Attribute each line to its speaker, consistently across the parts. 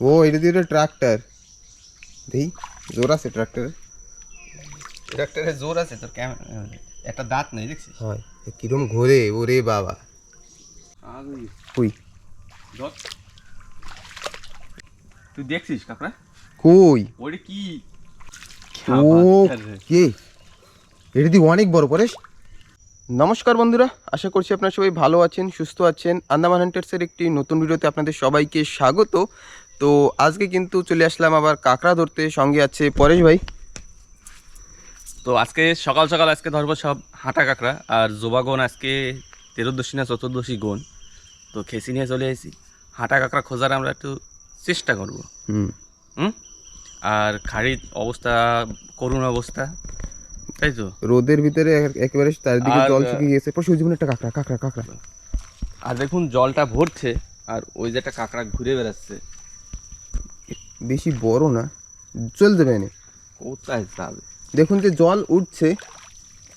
Speaker 1: ও এটা দিয়ে ট্রাক্টর। দেই জোর আছে ট্রাক্টরে
Speaker 2: ট্রাক্টরে জোর আছে তোর ক্যামেরা একটা দাঁত নেই দেখছিস?
Speaker 1: হয় কিরম ঘোরে ওরে বাবা। কই?
Speaker 2: তুই দেখছিস কাকড়া?
Speaker 1: কই?
Speaker 2: ওরে কি?
Speaker 1: ও কে? এটা দিয়ে অনেক বড় পরেশ নমস্কার বন্ধুরা আশা করছি আপনারা সবাই ভালো আছেন সুস্থ আছেন। আন্দামান হান্টার্সের একটি নতুন ভিডিওতে আপনাদের সবাইকে স্বাগত। তো আজকে কিন্তু চলে আসলাম আবার কাঁকড়া ধরতে সঙ্গে আছে পরেশ ভাই।
Speaker 2: তো আজকে সকাল সকাল আজকে ধরবো সব হাঁটা কাঁকড়া আর জোবাগন আজকে তেরোদশী না চতুর্দশী গন। তো খেসি নিয়ে চলে এসেছি হাঁটা কাঁকড়া খোঁজার আমরা একটু চেষ্টা করব।
Speaker 1: হুম।
Speaker 2: হুম? আর খাড়ির অবস্থা করুণ অবস্থা তাই তো?
Speaker 1: রোদের ভিতরে একেবারে চারিদিকে জল শুকিয়ে গেছে। পরে জীবন একটা কাঁকড়া কাঁকড়া কাঁকড়া।
Speaker 2: আর দেখুন জলটা ভরছে আর ওই যে একটা কাঁকড়া ঘুরে বেড়াচ্ছে।
Speaker 1: বেশি বড় না চল দেবে
Speaker 2: কোথায় যাবে
Speaker 1: দেখুন যে জল উঠছে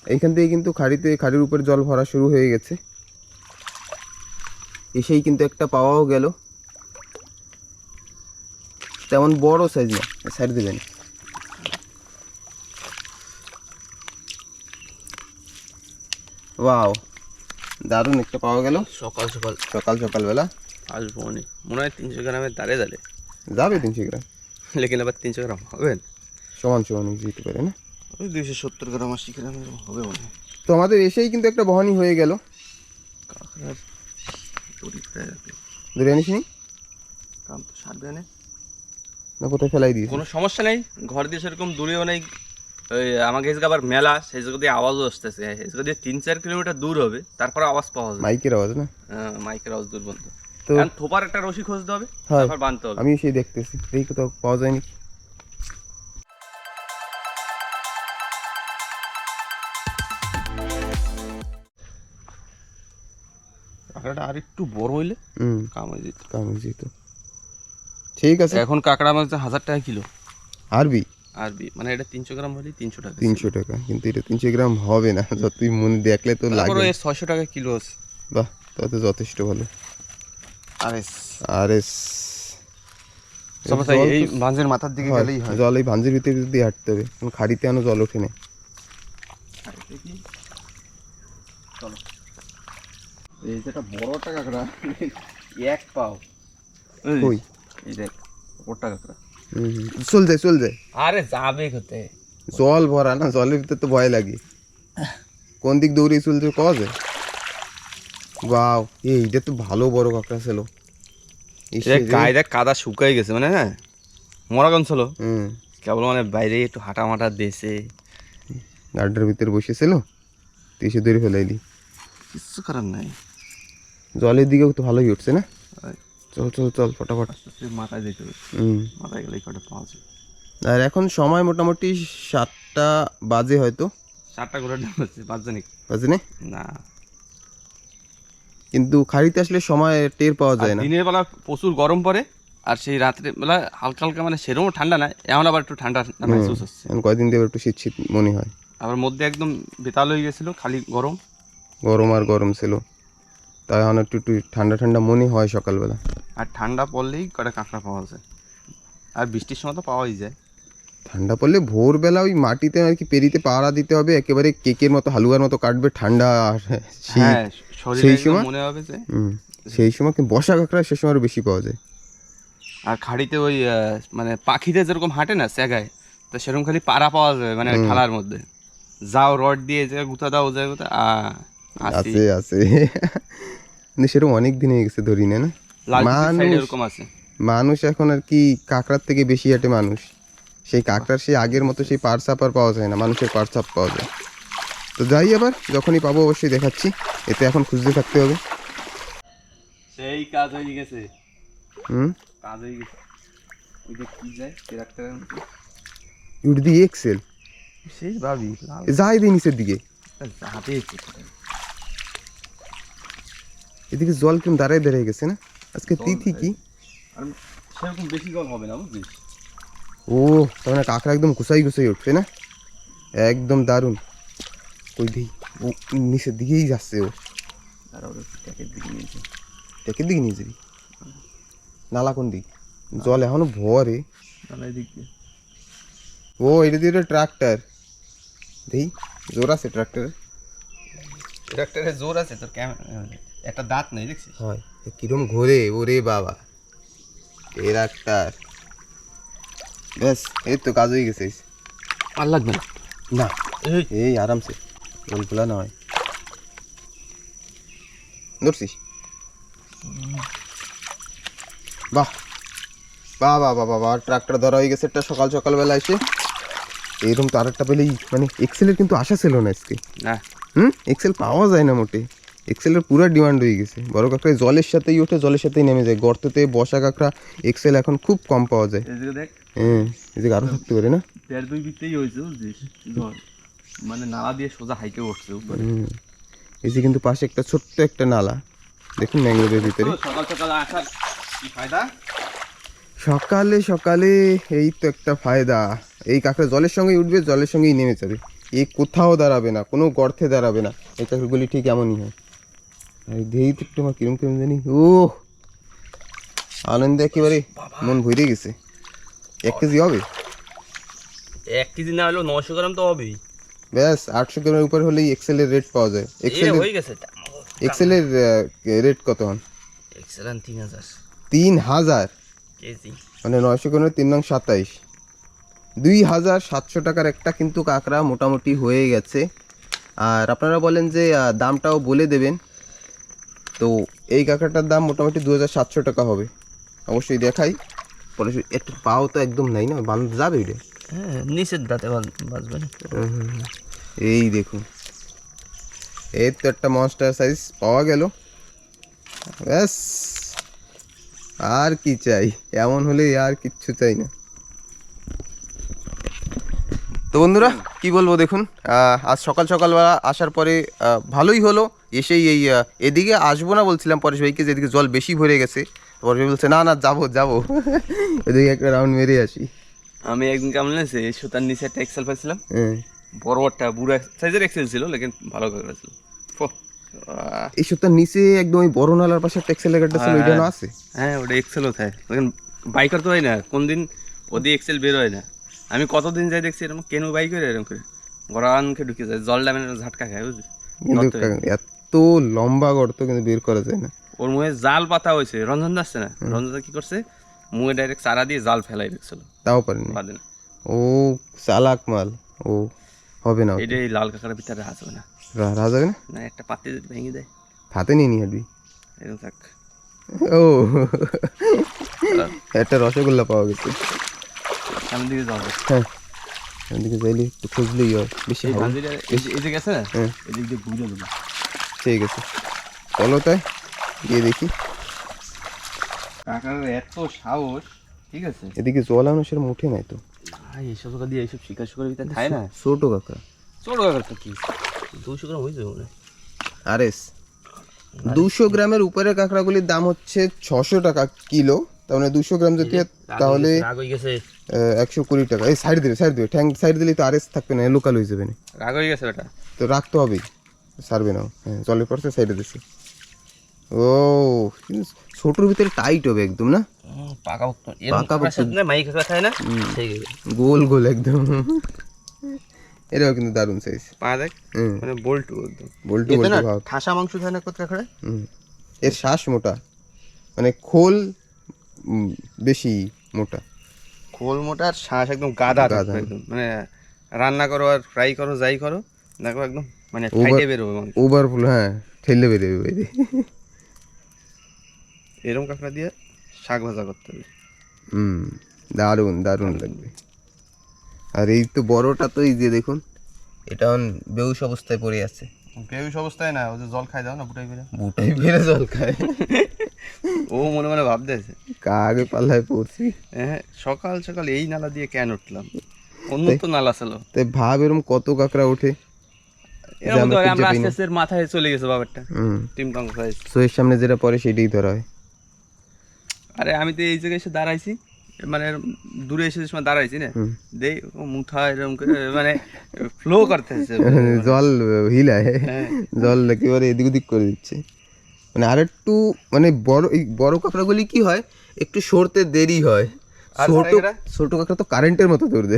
Speaker 1: এইখান থেকে কিন্তু খাড়িতে খাড়ির উপরে জল ভরা শুরু হয়ে গেছে। এসেই কিন্তু একটা পাওয়াও গেল। তেমন বড় সাইজ না সাইড দেবেন। ওয়াও দারুণ একটা পাওয়া গেল।
Speaker 2: সকাল সকাল।
Speaker 1: সকাল সকালবেলা।
Speaker 2: আসব অনেক। মনে হয় তিনশো গ্রামের দাঁড়ে দাঁড়ে
Speaker 1: যাবে তিনশো গ্রাম।
Speaker 2: লেকিন আবার তিনশো গ্রাম হবে?
Speaker 1: সমান সমান যেতে পারে না?
Speaker 2: ওই দুইশো সত্তর গ্রাম আশি গ্রাম এরকম হবে মনে
Speaker 1: তো আমাদের এসেই কিন্তু একটা বহানি হয়ে গেল।
Speaker 2: কাঁকড়ার দড়ি
Speaker 1: আনিস নি?
Speaker 2: কাম তো সারবে না।
Speaker 1: না কোথায় ফেলাই দিয়েছি?
Speaker 2: কোনো সমস্যা নেই ঘর দিয়ে সেরকম দূরেও নেই। ওই আমাকে এসে আবার মেলা সেই জায়গা দিয়ে আওয়াজও আসতেছে। এই জায়গা দিয়ে তিন চার কিলোমিটার দূর হবে তারপরে আওয়াজ পাওয়া যাবে।
Speaker 1: মাইকের আওয়াজ না?
Speaker 2: হ্যাঁ, মাইকের আওয়াজ দূর বন্ধ
Speaker 1: তো
Speaker 2: এখন থোপার একটা রশি খুঁজতে হবে
Speaker 1: হ্যাঁ।
Speaker 2: তারপর বাঁধতে হবে।
Speaker 1: আমি সেই দেখতেছি দেখি কোথাও পাওয়া যায়নি।
Speaker 2: কাঁকড়াটা আর একটু বড় হইলে কাম হয়ে যেত।
Speaker 1: কামড় যেত। ঠিক আছে।
Speaker 2: এখন কাঁকড়া মাছ হাজার টাকা কিলো।
Speaker 1: আরবি?
Speaker 2: আর বি- মানে এটা তিনশো গ্রাম হলে তিনশো টাকা।
Speaker 1: তিনশো টাকা কিন্তু এটা তিনশো গ্রাম হবে না। যতই মনে দেখলে তো
Speaker 2: তারপরে
Speaker 1: লাগে।
Speaker 2: ছয়শো টাকা কিলো আছে।
Speaker 1: বাহ তত যথেষ্ট ভালো।
Speaker 2: আরে
Speaker 1: আর এস
Speaker 2: সব তাই এই মাথার দিকে গেলেই হয়।
Speaker 1: জল এই ভাঞ্জের ভিতরে দিয়ে হাঁটতে হবে কারণ খাড়িতে আনো জল ওঠে না।
Speaker 2: চলো। এই যেটা বড়টা কাঁকড়া এক পাও।
Speaker 1: কই?
Speaker 2: এই দেখ ওটা কাঁকড়া।
Speaker 1: হুম, হুম। চল যায় চল যায়
Speaker 2: আরে যাবে কোথায়?
Speaker 1: জল ভরা না জলের ভিতরে তো ভয় লাগে। কোন দিক দৌড়িয়ে চলছে কওয়া যায় বাও এইটা তো ভালো বড় কাঁকড়া ছিল। ইস
Speaker 2: গায়ে কাদা শুকাই গেছে মানে হ্যাঁ? মরা মরাগন ছিল।
Speaker 1: হুম।
Speaker 2: কেবল মানে বাইরে একটু হাঁটা মাটা দেশে।
Speaker 1: গাড্ডার ভিতরে বসেছিল তুই এসে ধরে ফেলাইলি।
Speaker 2: কিচ্ছু করার নাই।
Speaker 1: জলের দিকেও তো ভালোই উঠছে না? চল চল চল ফটাফট।
Speaker 2: মাথায় হবে।
Speaker 1: হুম।
Speaker 2: মাথায় গেলে কটা পাওয়া যায়।
Speaker 1: আর এখন সময় মোটামুটি সাতটা বাজে হয়তো।
Speaker 2: সাতটা করে
Speaker 1: বাজে না
Speaker 2: না।
Speaker 1: কিন্তু খাড়িতে আসলে সময় টের পাওয়া যায় না।
Speaker 2: দিনের বেলা প্রচুর গরম পড়ে আর সেই রাত্রে বেলা হালকা হালকা মানে সেরকম ঠান্ডা না এমন আবার একটু ঠান্ডা মেহসুস হচ্ছে।
Speaker 1: কয়দিন দিয়ে একটু শীত শীত মনে হয়।
Speaker 2: আবার মধ্যে একদম বেতাল হয়ে গেছিল খালি গরম।
Speaker 1: গরম আর গরম ছিল। তাই এখন একটু একটু ঠান্ডা ঠান্ডা মনে হয় সকালবেলা।
Speaker 2: আর ঠান্ডা পড়লেই কটা কাঁকড়া পাওয়া যায়। আর বৃষ্টির সময় তো পাওয়াই যায়।
Speaker 1: ঠান্ডা পড়লে ভোরবেলা ওই মাটিতে আর কি পেরিতে পাড়া দিতে হবে একেবারে কেকের মতো হালুয়ার মতো কাটবে ঠান্ডা আর শীত।
Speaker 2: হ্যাঁ
Speaker 1: সেই সময়?
Speaker 2: মনে হবে যে।
Speaker 1: সেই সময় কিন্তু বসা কাঁকড়া সে সময় আরও বেশি পাওয়া যায়?
Speaker 2: আর খাড়িতে ওই মানে পাখিতে যেরকম হাঁটে না স্যাগায় তো সেরকম খালি পাড়া পাওয়া যায় মানে ঠালার মধ্যে। যাও রড দিয়ে যে গুথা দাও যে গুথা আ
Speaker 1: আছে আছে সেরকম অনেক দিন হয়ে গেছে ধরি না মানুষ
Speaker 2: এরকম আছে।
Speaker 1: মানুষ এখন আর কি কাঁকড়ার থেকে বেশি হাঁটে মানুষ। সেই কাঁকড়ার সেই আগের মতো সেই পারসাপ আর পাওয়া যায় না মানুষের পারসাপ পাওয়া যায়। তো যাই আবার যখনই পাবো অবশ্যই দেখাচ্ছি। এতে এখন খুঁজতে থাকতে হবে।
Speaker 2: সেই কাজ হয়ে গেছে।
Speaker 1: হুম?
Speaker 2: কাজ হয়ে গেছে। ওই যে কি যায়? ট্রাক্টরের
Speaker 1: ইউড দি এক্সেল
Speaker 2: সেই ভাবি লাল।
Speaker 1: যাই দিই নিচের দিকে।
Speaker 2: যাবে
Speaker 1: এদিকে জল কেমন দাঁড়ায় দাঁড়ায় গেছে না? আজকে তিথি কি?
Speaker 2: সেরকম বেশি জল হবে না বুঝলিস
Speaker 1: ও তার মানে কাঁকড়া একদম গুছাই গুছাই উঠছে না? একদম দারুণ। ওই দিই? ও নিচের দিকেই যাচ্ছে ও।
Speaker 2: ট্যাকের দিকে নিয়েছে
Speaker 1: টেকের দিকে নিয়ে যাবি? নালা কোন দিক? জল এখনও ভরে।
Speaker 2: তাহলে এদিক দিয়ে।
Speaker 1: ও এটা দিয়ে ট্রাক্টর। দেই জোর আছে ট্রাক্টরে?
Speaker 2: ট্রাক্টরে জোর আছে তোর ক্যামেরা একটা দাঁত নেই দেখছিস?
Speaker 1: হয় কিরম ঘোরে ওরে বাবা। ট্রাক্টর। ব্যাস এই তো কাজ হয়ে গেছে।
Speaker 2: আর লাগবে না।
Speaker 1: না
Speaker 2: এই।
Speaker 1: এই আরামসে। জল খোলা না হয় ধরছিস? বাহ। বাহ বাহ বাহ বাহ ট্রাক্টর ধরা হয়ে গেছে একটা সকাল সকালবেলা এসে। এরকম তার একটা পেলেই মানে এক্সেলের কিন্তু আশা ছিল না আজকে।
Speaker 2: না।
Speaker 1: হুম? এক্সেল পাওয়া যায় না মোটে। এক্সেলের পুরো ডিমান্ড হয়ে গেছে। বড় কাঁকড়া জলের সাথেই ওঠে জলের সাথেই নেমে যায়। গর্ততে বসা কাঁকড়া এক্সেল এখন খুব কম পাওয়া যায়। হ্যাঁ এদিকে আরও থাকতে পারে না?
Speaker 2: দেড় দুই বিকতেই হয়েছে মানে নালা দিয়ে সোজা হাইকে উঠছে উপরে।
Speaker 1: এই যে কিন্তু পাশে একটা ছোট্ট একটা নালা। দেখুন ম্যাঙ্গ্রোভের ভিতরে।
Speaker 2: সকাল সকাল আসার কি ফায়দা?
Speaker 1: সকালে সকালে এই তো একটা ফায়দা। এই কাঁকড়া জলের সঙ্গেই উঠবে জলের সঙ্গেই নেমে যাবে। এই কোথাও দাঁড়াবে না কোনো গর্তে দাঁড়াবে না। এই কাঁকড়াগুলি ঠিক এমনই হয়। আর দেই তো একটু আমার কিরম কিরম জানি। ও আনন্দে একেবারে মন ভরে গেছে। এক কেজি হবে?
Speaker 2: এক কেজি না হলেও নশো গ্রাম তো হবেই।
Speaker 1: ব্যাস আটশো গ্রামের উপর হলেই এক্সেলের রেট পাওয়া যায়।
Speaker 2: এ
Speaker 1: এক্সেলের
Speaker 2: হয়ে গেছে
Speaker 1: এক্সেলের রেট কত হন?
Speaker 2: এক্সেলেন্ট তিন হাজার।
Speaker 1: তিন হাজার?
Speaker 2: কেজি।
Speaker 1: মানে নয়শো কোনো তিন নং সাতাইশ। দুই হাজার সাতশো টাকার একটা কিন্তু কাঁকড়া মোটামুটি হয়ে গেছে। আর আপনারা বলেন যে দামটাও বলে দেবেন। তো এই কাঁকড়াটার দাম মোটামুটি দু হাজার সাতশো টাকা হবে। অবশ্যই দেখাই। পরে একটু পাও তো একদম নাই না বান যাবে এটা
Speaker 2: হ্যাঁ নিচের দাঁতে বাজবে না।
Speaker 1: এই দেখুন। এই তো একটা মনস্টার সাইজ পাওয়া গেল। ব্যাস। আর কি চাই? এমন হলে আর কিচ্ছু চাই না। তো বন্ধুরা, কি বলব দেখুন আজ সকাল সকালবেলা আসার পরে ভালোই হলো। এসেই এই এদিকে আসব না বলছিলাম পরেশ ভাইকে যে এদিকে জল বেশি ভরে গেছে। পরেশ ভাই বলছে, না না, যাব যাব। এদিকে একটা রাউন্ড মেরে আসি।
Speaker 2: আমি একদিন কেমন লাগছে সুতার নিচে একটা এক্সেল পাইছিলাম
Speaker 1: হ্যাঁ
Speaker 2: বড় একটা বুড়ো সাইজের এক্সেল ছিল লেকিন ভালো করে ছিল।
Speaker 1: এই সপ্তাহ নিচে একদম ওই বড় নালার পাশে একটা এক্সেল একটা ছিল ওইটা না আছে?
Speaker 2: হ্যাঁ ওটা এক্সেলও থাকে। লেকিন বাইকার তো হয় না কোন দিন ওদি এক্সেল বের হয় না। আমি কতদিন যাই দেখছি এরকম কেন বাইক করে এরকম করে। গড়ানকে ঢুকে যায় জল ডামে ঝাটকা খায় বুঝলি?
Speaker 1: এত লম্বা গর্ত কিন্তু বের করা যায় না।
Speaker 2: ওর মুখে জাল পাতা হয়েছে রঞ্জন যাচ্ছে না? রঞ্জন কি করছে? মুখে ডাইরেক্ট চারা দিয়ে জাল ফেলাই রেখেছিল
Speaker 1: তাও পারেনি?
Speaker 2: বাদে না।
Speaker 1: ও চালাক মাল। ও হবে না।
Speaker 2: এটা এই লাল কাঁকড়ার ভিতরে আসবে না।
Speaker 1: রা- রাজা যাবে না?
Speaker 2: না একটা পাতি যদি ভেঙে দেয়।
Speaker 1: হাতে নিয়ে নিয়ে হাঁটবি
Speaker 2: এরকম থাক।
Speaker 1: ও। একটা রসগোল্লা পাওয়া গেছে।
Speaker 2: সামনের দিকে যাওয়া
Speaker 1: হ্যাঁ। এদিকে যাইলে একটু খুঁজলেই হয়। বেশি
Speaker 2: এই
Speaker 1: হবে
Speaker 2: যে- গেছে না?
Speaker 1: হ্যাঁ।
Speaker 2: এদিক দিয়ে ঘুরে দেবো।
Speaker 1: ঠিক আছে। চলো তাই। গিয়ে দেখি।
Speaker 2: কাকার এত সাহস ঠিক আছে?
Speaker 1: এদিকে জল আনো সেরকম উঠে নাই তো।
Speaker 2: ভাই এইসব জায়গা দিয়ে এইসব শিকার শিকার ভিতরে খায় না।
Speaker 1: ছোট কাকা।
Speaker 2: ছোট কাকার তো কি? দুশো গ্রাম মনে
Speaker 1: আর এস দুশো গ্রামের উপরে কাঁকড়াগুলির দাম হচ্ছে ছশো টাকা কিলো। তার মানে দুশো গ্রাম যদি তাহলে একশো কুড়ি টাকা। এই সাইড দিবে সাইড দিবে ঠ্যাং সাইড দিলেই তো আর এস থাকবে না লোকাল হয়ে যাবে না।
Speaker 2: রাগ হয়ে গেছে ওটা
Speaker 1: তো রাখতে হবেই। সারবে না হ্যাঁ জলের পড়ছে সাইডে দিচ্ছি ও ছোটোর ভিতরে টাইট হবে একদম না?
Speaker 2: পাকা
Speaker 1: পাকা
Speaker 2: না মাই খায় না?
Speaker 1: গোল। গোল একদম। এটাও কিন্তু দারুণ সাইজ
Speaker 2: পা দেখ। মানে বল্টু একদম।
Speaker 1: বল্টু বল্টু ভাব।
Speaker 2: ঠাসা মাংস থাকে না কাকড়া
Speaker 1: হুম। এর শ্বাস মোটা। মানে খোল বেশি মোটা।
Speaker 2: খোল মোটার শ্বাস একদম গাদা
Speaker 1: গাদা।
Speaker 2: মানে রান্না করো আর ফ্রাই করো যাই করো দেখো একদম মানে ফাইটে বেরোবে
Speaker 1: ওভারফুল হ্যাঁ ঠেললে বেরোবে বাইরে
Speaker 2: এরকম কাঁকড়া দিয়ে শাক ভাজা করতে হবে।
Speaker 1: হুম দারুণ দারুণ লাগবে। আর এই তো বড়টা তো এই যে দেখুন এটা এখন বেউস অবস্থায় পড়ে আছে।
Speaker 2: বেউস অবস্থায় না ও যে জল খায় দাও না বুটাই বেরে
Speaker 1: বুটাই ফেলে জল খায়।
Speaker 2: ও মনে মনে ভাবতেছে
Speaker 1: কাগে পাল্লায় পড়ছি?
Speaker 2: হ্যাঁ সকাল সকাল এই নালা দিয়ে কেন উঠলাম? অন্য তো নালা ছিল।
Speaker 1: তাই ভাব এরকম কত কাঁকড়া ওঠে?
Speaker 2: এরকম ধরে আমরা আস্তে আস্তে মাথায় চলে গেছে বাবারটা
Speaker 1: হুম।
Speaker 2: টিম টং সাইজ
Speaker 1: সোয়ের সামনে যেটা পড়ে সেটাই ধরা হয়।
Speaker 2: আরে আমি তো এই জায়গায় এসে দাঁড়াইছি মানে দূরে এসে সময় দাঁড়াইছি না। দেই মুঠা এরকম করে মানে ফ্লো করতেছে।
Speaker 1: জল হিলায়
Speaker 2: হ্যাঁ।
Speaker 1: জল একেবারে এদিক ওদিক করে দিচ্ছে। মানে আর একটু মানে বড় এই বড় কাঁকড়াগুলি কি হয় একটু সরতে দেরি হয়। ছোট
Speaker 2: কাঁকড়া?
Speaker 1: ছোট কাঁকড়া তো কারেন্টের মতো দৌড়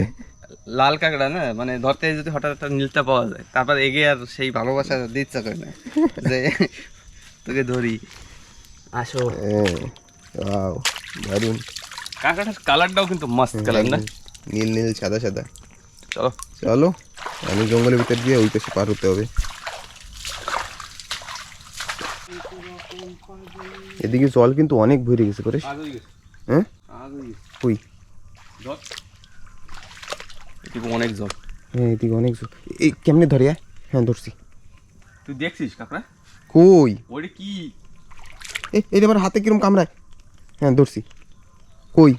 Speaker 2: লাল কাঁকড়া না মানে ধরতে যদি হঠাৎ একটা নীলটা পাওয়া যায় তারপর এগিয়ে আর সেই ভালোবাসা দিতে ইচ্ছা করে না যে তোকে ধরি। আসো।
Speaker 1: ওয়াও দারুণ
Speaker 2: কাঁকড়াটার কালারটাও কিন্তু মস্ত কালার না?
Speaker 1: নীল নীল সাদা সাদা।
Speaker 2: চলো।
Speaker 1: চলো আমি জঙ্গলের ভিতর দিয়ে ওই পাশে পার হতে হবে। এদিকে জল কিন্তু অনেক ভরে গেছে করে হ্যাঁ ওই
Speaker 2: এটুকু অনেক জল।
Speaker 1: হ্যাঁ এদিকে অনেক জল। এই কেমনে ধরে হ্যাঁ ধরছি।
Speaker 2: তুই দেখছিস কাঁকড়া?
Speaker 1: কই?
Speaker 2: ওটা কি?
Speaker 1: এই এটা আমার হাতে কিরম কামড়ায়? হ্যাঁ ধরছি। কই?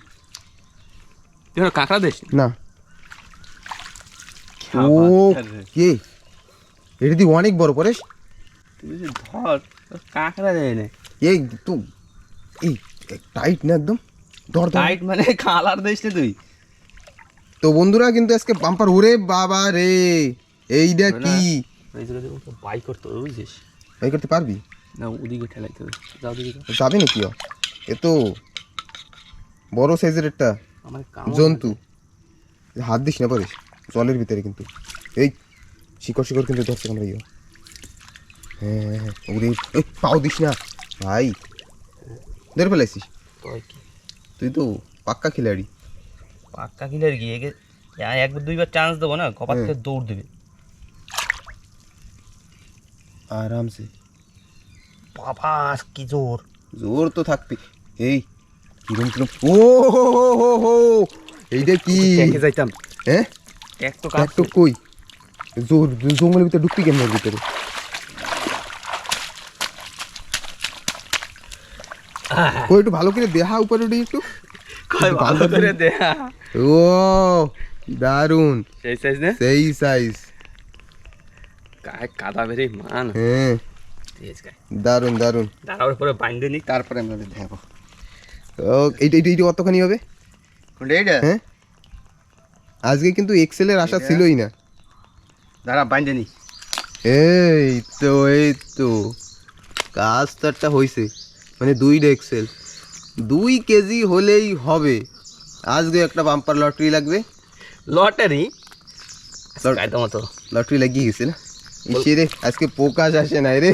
Speaker 2: তুই কাঁকড়া দেখ
Speaker 1: না। ও কে? এটা দিয়ে অনেক বড় পরেশ
Speaker 2: তুই ধর কাঁকড়া দেয় না।
Speaker 1: এই তো এই টাইট না একদম। ধর ধর।
Speaker 2: টাইট মানে কালার না তুই।
Speaker 1: তো বন্ধুরা কিন্তু আজকে বাম্পার ওরে বাবা রে। এইটা কি?
Speaker 2: বাই করতে হবে বুঝছিস
Speaker 1: এই করতে পারবি?
Speaker 2: না ওদিকে ঠেলাইতে যাও।
Speaker 1: যাবে নাকি ও? এ তো বড় সাইজের একটা জন্তু। হাত দিস না পারিস জলের ভিতরে কিন্তু। এই শিকড় শিকড় কিন্তু ধরছে আমরা ইয়ে হ্যাঁ হ্যাঁ, হ্যাঁ ওরে পাও দিস না। ভাই ধরে ফেলাইছিস? তুই তো পাক্কা খিলাড়ি।
Speaker 2: পাক্কা কিলার গিয়ে গে একবার দুইবার চান্স দেবো না? কপার
Speaker 1: হুম।
Speaker 2: থেকে দৌড় দেবে।
Speaker 1: আরামসে।
Speaker 2: বাবা কি জোর।
Speaker 1: জোর তো থাকবে। এই কিরম কিরম? ও হো হো এইটা কি?
Speaker 2: যাইতাম।
Speaker 1: হ্যাঁ
Speaker 2: তো
Speaker 1: কই? জোর জঙ্গলের ভিতরে ঢুকবি কেমন ভিতরে? কই একটু ভালো করে দেহা উপরে উঠে একটু।
Speaker 2: ভালো করে দে
Speaker 1: ও দারুণ
Speaker 2: সেই সাইজ না?
Speaker 1: সেই সাইজ
Speaker 2: কাদা বেরে মান।
Speaker 1: হ্যাঁ। দারুণ দারুণ
Speaker 2: দাঁড়াওয়ার পরে বাইন্দে নি তারপরে আমরা দেখাবো।
Speaker 1: ও এইটা এইটা এইটা কতখানি হবে?
Speaker 2: এইটা?
Speaker 1: হ্যাঁ? আজকে কিন্তু এক্সেলের আশা ছিলই না।
Speaker 2: দাঁড়া বাইন্দে নি
Speaker 1: এই তো এই তো। কাজ তো একটা হয়েছে মানে দুইটা এক্সেল দুই কেজি হলেই হবে। আজকে একটা বাম্পার লটারি লাগবে।
Speaker 2: লটারি মতো
Speaker 1: লটারি লাগিয়ে গেছে না? ইসে আজকে প্রকাশ আসে নাই রে।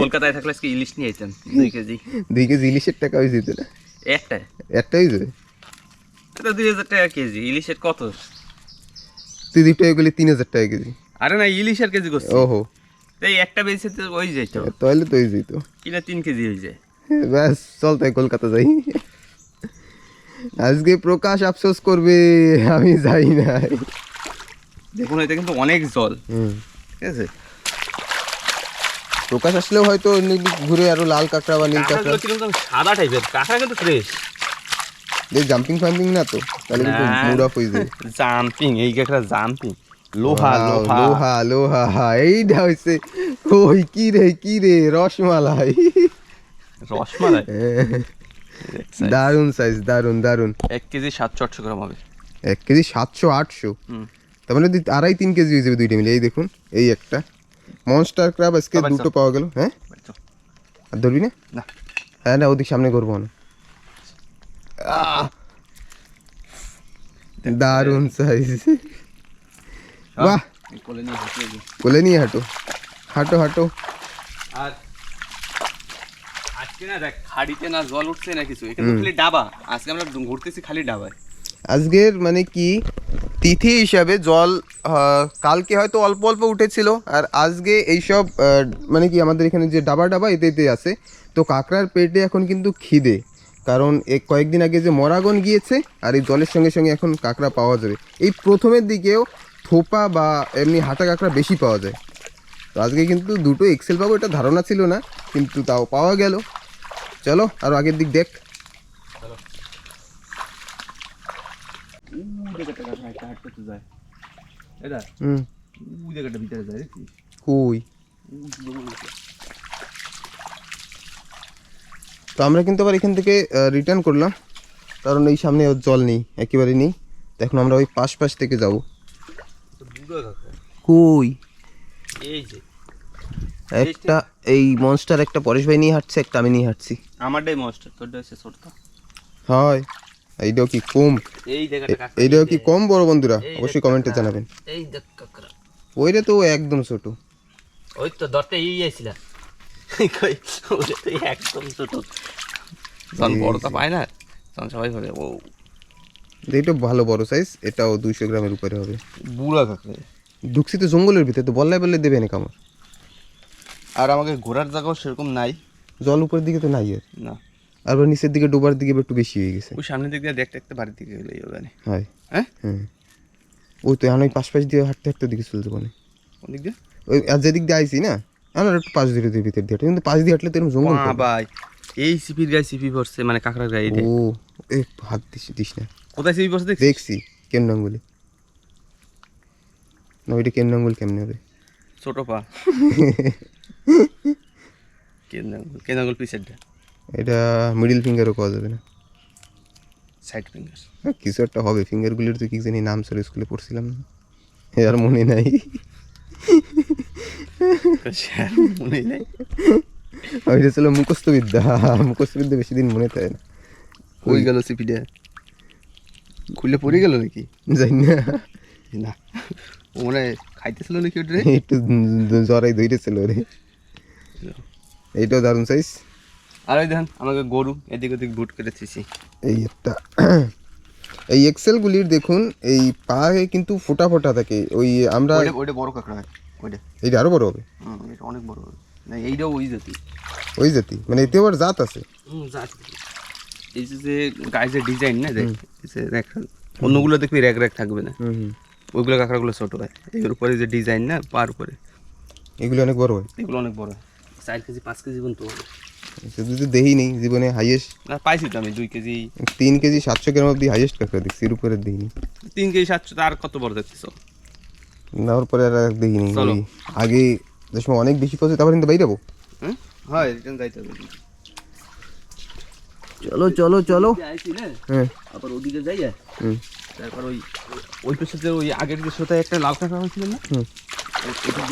Speaker 2: কলকাতায় থাকলে আজকে ইলিশ নিয়ে যেতাম দুই কেজি।
Speaker 1: দুই কেজি ইলিশের টাকা হয়ে যেত না
Speaker 2: একটা।
Speaker 1: একটা হয়ে যাবে
Speaker 2: এটা দুই হাজার টাকা কেজি ইলিশের কত?
Speaker 1: তুই দুই টাকা গেলে তিন হাজার টাকা কেজি।
Speaker 2: আরে না ইলিশের কেজি করছি।
Speaker 1: ওহো।
Speaker 2: এই একটা বেশি তো ওই যাইতো
Speaker 1: তাহলে তো হয়ে যেত
Speaker 2: কিনা তিন কেজি হয়ে যায়।
Speaker 1: ব্যাস চল তাই কলকাতা যাই। আজকে প্রকাশ আফসোস করবে আমি যাই নাই
Speaker 2: দেখুন এটা কিন্তু অনেক জল। ঠিক আছে?
Speaker 1: প্রকাশ আসলেও হয়তো ঘুরে আরও লাল কাঁকড়া বা নীল কাঁকড়া।
Speaker 2: সাদা টাইপের কাঁকড়া কিন্তু ফ্রেশ
Speaker 1: এই জাম্পিং ফাম্পিং না তো? তাহলে কিন্তু। মুড অফ হয়ে যাবে
Speaker 2: জাম্পিং এই কাঁকড়া জাম্পিং লোহা লোহা।
Speaker 1: লোহা লোহা এইটা হইছে। ওই কি রে কি রে রসমালাই।
Speaker 2: রসমালাই?
Speaker 1: দারুণ সাইজ দারুণ দারুণ
Speaker 2: এক কেজি সাতশো আটশো গ্রাম হবে।
Speaker 1: এক কেজি সাতশো আটশো।
Speaker 2: হুম।
Speaker 1: তার মানে আড়াই তিন কেজি হয়ে যাবে দুইটা মিলে এই দেখুন এই একটা। মনস্টার ক্রাব আজকে দুটো পাওয়া গেল হ্যাঁ? আর ধরবি না? হ্যাঁ না ওদিক সামনে করব না। দারুণ সাইজ বাহ।
Speaker 2: কোলে নিয়ে
Speaker 1: হাঁটো। হাঁটো হাঁটো।
Speaker 2: আর আজকে না দেখ খাড়িতে না জল উঠছে না কিছু। এখানে খালি ডাবা। আজকে আমরা ঘুরতেছি খালি ডাবায়।
Speaker 1: আজকের মানে কি? তিথি হিসাবে জল কালকে হয়তো অল্প অল্প উঠেছিল। আর আজকে এইসব মানে কি আমাদের এখানে যে ডাবা ডাবা এতে এতে আছে, তো কাঁকড়ার পেটে এখন কিন্তু খিদে। কারণ এই কয়েকদিন আগে যে মরাগন গিয়েছে, আর এই জলের সঙ্গে সঙ্গে এখন কাঁকড়া পাওয়া যাবে। এই প্রথমের দিকেও থোপা বা এমনি হাঁটা কাঁকড়া বেশি পাওয়া যায়। তো আজকে কিন্তু দুটো এক্সেল পাবো, এটা ধারণা ছিল না, কিন্তু তাও পাওয়া গেল। চলো, আর আগের দিক দেখ।
Speaker 2: তো যায় এটা?
Speaker 1: হুম।
Speaker 2: উ জায়গাটা ভিতরে যায় দেখছিস?
Speaker 1: কই? তো আমরা কিন্তু আবার এখান থেকে রিটার্ন করলাম। কারণ এই সামনে ওর জল নেই একেবারে নেই। এখন আমরা ওই পাশ পাশ থেকে যাব।
Speaker 2: তো
Speaker 1: কই?
Speaker 2: এই যে।
Speaker 1: একটা এই মনস্টার একটা পরেশ ভাই নিয়ে হাঁটছে একটা আমি নিয়ে হাঁটছি।
Speaker 2: আমারটাই মস্টার তোরটা হচ্ছে ছোটটা।
Speaker 1: হয়। এইটাও কি কম?
Speaker 2: এই
Speaker 1: এইটাও কি কম বড় বন্ধুরা? অবশ্যই কমেন্টে জানাবেন। ওইটা তো একদম ছোট।
Speaker 2: ওই তো দরটা এই আইছিল। কই তো একদম ছোট। যখন বড়টা পায় না? তখন সবাই ভাবে ও।
Speaker 1: এইটা ভালো বড় সাইজ এটাও দুইশো গ্রামের উপরে হবে।
Speaker 2: বুড়া কাকড়া।
Speaker 1: ঢুকছি তো জঙ্গলের ভিতরে তো বললাই বললে দেবে না কামড়
Speaker 2: আর আমাকে ঘোরার জায়গাও সেরকম নাই।
Speaker 1: জল উপরের দিকে তো নাই আর।
Speaker 2: না।
Speaker 1: আর নিচের দিকে ডোবার দিকে একটু বেশি হয়ে গেছে।
Speaker 2: ওই সামনের দিক দিয়ে দেখতে দেখতে বাড়ির দিকে হবে না
Speaker 1: হয়।
Speaker 2: হ্যাঁ?
Speaker 1: হ্যাঁ ওই তো এখন ওই পাশ পাশ দিয়ে হাঁটতে হাঁটতে দিকে চলতে পারে
Speaker 2: কোন দিক দিয়ে?
Speaker 1: ওই আর যেদিক দিয়ে আইসি না আমার একটু পাশ ধীরে ধীরে ভিতর দিয়ে কিন্তু পাশ দিয়ে হাঁটলে তো এরকম জঙ্গল
Speaker 2: ভাই এই সিপির গায়ে সিপি পড়ছে মানে কাঁকড়ার গায়ে
Speaker 1: ও এ হাত দিস দিস না।
Speaker 2: কোথায় সিপি পড়ছে
Speaker 1: দেখছি কেন আঙ্গুলি না ওইটা কেন আঙ্গুল কেমনে হবে?
Speaker 2: ছোট পা। কেন্দাঙ্গুল কেন্দাঙ্গুল পিসেরটা
Speaker 1: এটা মিডিল ফিঙ্গারও পাওয়া যাবে না।
Speaker 2: সাইড ফিঙ্গার
Speaker 1: হ্যাঁ, কিছু একটা হবে ফিঙ্গারগুলির তো কি জানি নাম স্যার স্কুলে পড়ছিলাম না। আর মনে নাই।
Speaker 2: মনে নেই
Speaker 1: ওইটা ছিল মুখস্থ বিদ্যা মুখস্থ বিদ্যা বেশি দিন মনে থাকে না।
Speaker 2: কই গেল সিপিটা খুলে পড়ে গেল নাকি?
Speaker 1: জানি না।
Speaker 2: না। ও মনে হয় খাইতেছিল নাকি ওটা
Speaker 1: একটু জ্বরাই ধরেছিল রে এইটাও দারুণ সাইজ
Speaker 2: আর ওই দেখেন আমাকে গরু এদিক ওদিক বুট করে দিছি
Speaker 1: এই একটা এই এক্সেলগুলির দেখুন এই পায়ে কিন্তু ফোটা ফোটা থাকে। ওই আমরা
Speaker 2: ওইটা ওইটা বড় কাঁকড়া হয় ওইটা।
Speaker 1: এইটা আরও বড় হবে?
Speaker 2: হুম এটা অনেক বড় হবে। না এইটাও ওই জাতি।
Speaker 1: ওই জাতি মানে এতে আবার জাত আছে।
Speaker 2: হুম জাতি এই যে যে গায়ে যে ডিজাইন না দেখ অন্যগুলো দেখবি র্যাক র্যাক থাকবে না। ওইগুলো কাঁকড়াগুলো ছোট হয়। এর উপরে যে ডিজাইন না পার উপরে।
Speaker 1: এগুলি অনেক বড় হয়।
Speaker 2: এগুলো অনেক বড় হয়। চার কেজি পাঁচ কেজি পর্যন্ত হবে।
Speaker 1: শুধু তো দেহি নেই জীবনে হাইয়েস্ট
Speaker 2: না পাইছি তো আমি দুই কেজি।
Speaker 1: তিন কেজি সাতশো গ্রাম অব্দি হাইয়েস্ট কাঁকড়া দেখছি এর উপরে দেখিনি
Speaker 2: তিন কেজি সাতশো তার কত বড় দেখতেছ
Speaker 1: নেওয়ার পরে আর দেখিনি আগে যে সময় অনেক বেশি পড়ছে তারপর কিন্তু বাইরে যাব।
Speaker 2: হ্যাঁ রিটার্ন যাইতে হবে।
Speaker 1: চলো চলো চলো। হ্যাঁ।
Speaker 2: আবার ওদিকে যাই
Speaker 1: হুম।
Speaker 2: তারপর ওই ওই যে ওই আগের যে সোতায় একটা লাল কাঁকড়া হয়েছিল না?
Speaker 1: হুম।
Speaker 2: ওটা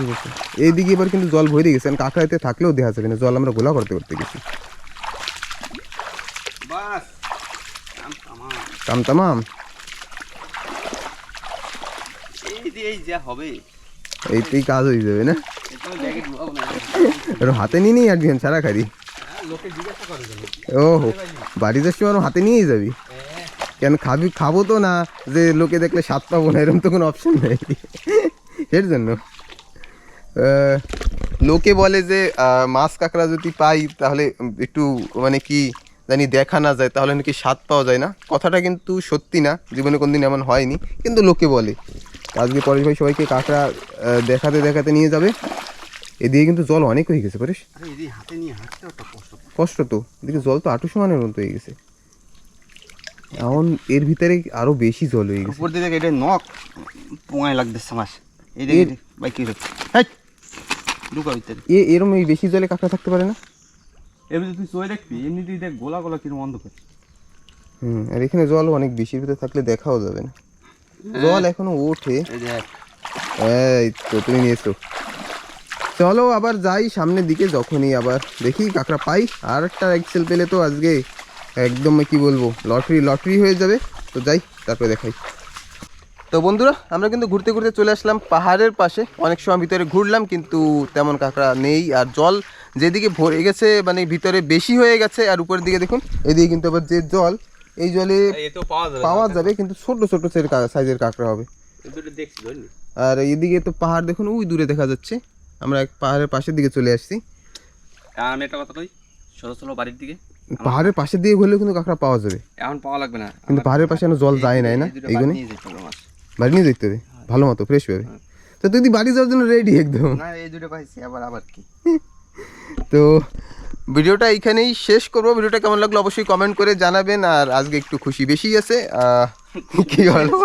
Speaker 1: ঠিক আছে এইদিকে এবার কিন্তু জল ভরে গেছে কাঁকড়াতে থাকলেও দেখা যাবে না জল আমরা গোলা করতে করতে গেছি।
Speaker 2: কাম তামাম।
Speaker 1: কাম
Speaker 2: এই যে এই যা হবে।
Speaker 1: এইটাই কাজ হয়ে যাবে না? হাতে নিয়ে নিয়ে আসবি সারা খারি
Speaker 2: হ্যাঁ,
Speaker 1: ও বাড়ি যাচ্ছি আর হাতে নিয়েই যাবি? কেন খাবি খাব তো না যে লোকে দেখলে স্বাদ পাবো না এরকম তো কোনো অপশন নেই। এর জন্য। লোকে বলে যে মাছ কাঁকড়া যদি পাই তাহলে একটু মানে কি জানি দেখা না যায় তাহলে নাকি স্বাদ পাওয়া যায় না। কথাটা কিন্তু সত্যি না জীবনে কোনদিন এমন হয়নি কিন্তু লোকে বলে। আজকে পরেশ ভাই সবাইকে কাঁকড়া দেখাতে দেখাতে নিয়ে যাবে। এদিকে কিন্তু জল অনেক হয়ে গেছে পরেশ।
Speaker 2: কষ্ট।
Speaker 1: তো এদিকে জল তো আটু সমানের মতো হয়ে গেছে। এখন এর ভিতরে আরও বেশি জল হয়ে গেছে।
Speaker 2: উপর দিয়ে এটা নখ পোঙায় লাগতেছে মাছ। এই দেখ ভাই কি ঢুকা ভিতরে
Speaker 1: এ এরম এই বেশি জলে কাঁকড়া থাকতে পারে না?
Speaker 2: এমনি তুই চয়ে দেখবি এমনি তুই দেখ গোলা গোলা কিরম অন্ধকার।
Speaker 1: হুম আর এখানে জল অনেক বেশি ভিতরে থাকলে দেখাও যাবে না। জল এখনও ওঠে।
Speaker 2: এই
Speaker 1: এই তো তুমি নিয়েছো চলো আবার যাই সামনের দিকে যখনই আবার দেখি কাঁকড়া পাই। আর একটা এক্সেল পেলে তো আজকে একদম কি বলব লটারি লটারি হয়ে যাবে। তো যাই তারপরে দেখাই। তো বন্ধুরা আমরা কিন্তু ঘুরতে ঘুরতে চলে আসলাম পাহাড়ের পাশে। অনেক সময় ভিতরে ঘুরলাম কিন্তু তেমন কাঁকড়া নেই। আর জল যেদিকে ভরে গেছে মানে ভিতরে বেশি হয়ে গেছে আর উপরের দিকে দেখুন এদিকে কিন্তু আবার যে জল এই জলে
Speaker 2: পাওয়া যাবে
Speaker 1: কিন্তু ছোট ছোট সাইজের কাঁকড়া হবে। আর এদিকে তো পাহাড় দেখুন ওই দূরে দেখা যাচ্ছে। আমরা এক পাহাড়ের পাশের দিকে চলে আসছি।
Speaker 2: আর আমি একটা কথা কই? ছোটো ছোটো বাড়ির দিকে।
Speaker 1: পাহাড়ের পাশে দিয়ে ঘুরলে কিন্তু কাঁকড়া পাওয়া যাবে।
Speaker 2: এখন পাওয়া লাগবে না।
Speaker 1: কিন্তু পাহাড়ের পাশে জল যায় নাই না
Speaker 2: এই
Speaker 1: এইগুলো বাড়ি নিয়ে দেখতে হবে ভালো মতো ফ্রেশ হবে তো তুই বাড়ি যাওয়ার জন্য রেডি একদম।
Speaker 2: না এই দুটো পাইছি আবার আবার কি?
Speaker 1: তো ভিডিওটা এইখানেই শেষ করব। ভিডিওটা কেমন লাগল অবশ্যই কমেন্ট করে জানাবেন আর আজকে একটু খুশি বেশি আছে। কি হলো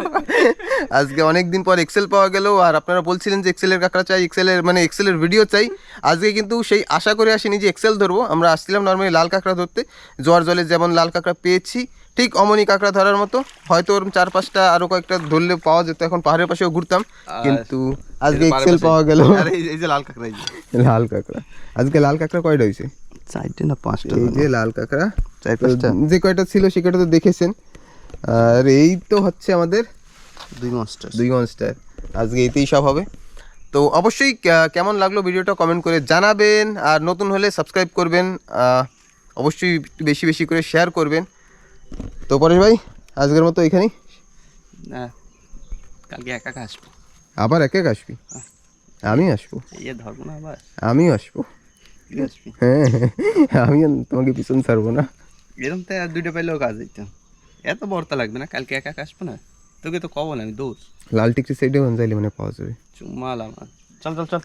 Speaker 1: আজকে অনেক দিন পর এক্সেল পাওয়া গেল আর আপনারা বলছিলেন যে এক্সেলের কাঁকড়া চাই এক্সেলের মানে এক্সেলের ভিডিও চাই। আজকে কিন্তু সেই আশা করে আসিনি যে এক্সেল ধরবো। আমরা আসছিলাম নর্মালি লাল কাঁকড়া ধরতে। জোয়ার জলে যেমন লাল কাঁকড়া পেয়েছি ঠিক অমনি কাঁকড়া ধরার মতো। হয়তো ওরকম চার পাঁচটা আরও কয়েকটা ধরলে পাওয়া যেত এখন পাহাড়ের পাশেও ঘুরতাম। কিন্তু আজকে এক্সেল পাওয়া গেল।
Speaker 2: আর এই এই যে লাল কাঁকড়া
Speaker 1: লাল কাঁকড়া। আজকে লাল কাঁকড়া কয়টা হয়েছে?
Speaker 2: চারটে না পাঁচটা
Speaker 1: এই যে লাল কাঁকড়া।
Speaker 2: চার পাঁচটা।
Speaker 1: যে কয়টা ছিল সে কয়টা তো দেখেছেন। আর এই তো হচ্ছে আমাদের
Speaker 2: দুই মাস্টার
Speaker 1: দুই মনস্টার আজকে এতেই সব হবে। তো অবশ্যই কেমন লাগল ভিডিওটা কমেন্ট করে জানাবেন। আর নতুন হলে সাবস্ক্রাইব করবেন। অবশ্যই একটু বেশি বেশি করে শেয়ার করবেন। তো পরেশ ভাই আজকের মতো এখানেই।
Speaker 2: কালকে একা একা আসব।
Speaker 1: আবার এক এক আসবি? আমি আসব।
Speaker 2: ধরবো না আবার?
Speaker 1: আমিও আসব। হ্যাঁ আমি তোমাকে পিছন ছাড়বো না।
Speaker 2: এরকম তো আর দুইটা পাইলেও কাজ দিতাম এত বর্তা লাগবে না কালকে একা একা আসব না। তোকে তো কব না আমি দৌড়
Speaker 1: লাল টিকটি সাইডে যাইলে মানে পাওয়া যাবে।
Speaker 2: চুমাল আমার। চল চল চল।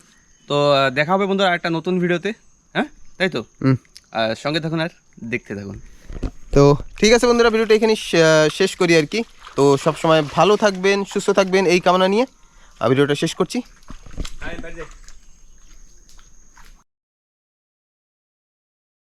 Speaker 2: তো দেখা হবে বন্ধুরা একটা নতুন ভিডিওতে হ্যাঁ? তাই তো? আর সঙ্গে থাকুন আর দেখতে থাকুন।
Speaker 1: তো ঠিক আছে বন্ধুরা ভিডিওটা এখানে শেষ করি আর কি। তো সব সময় ভালো থাকবেন সুস্থ থাকবেন এই কামনা নিয়ে। আর ভিডিওটা শেষ করছি।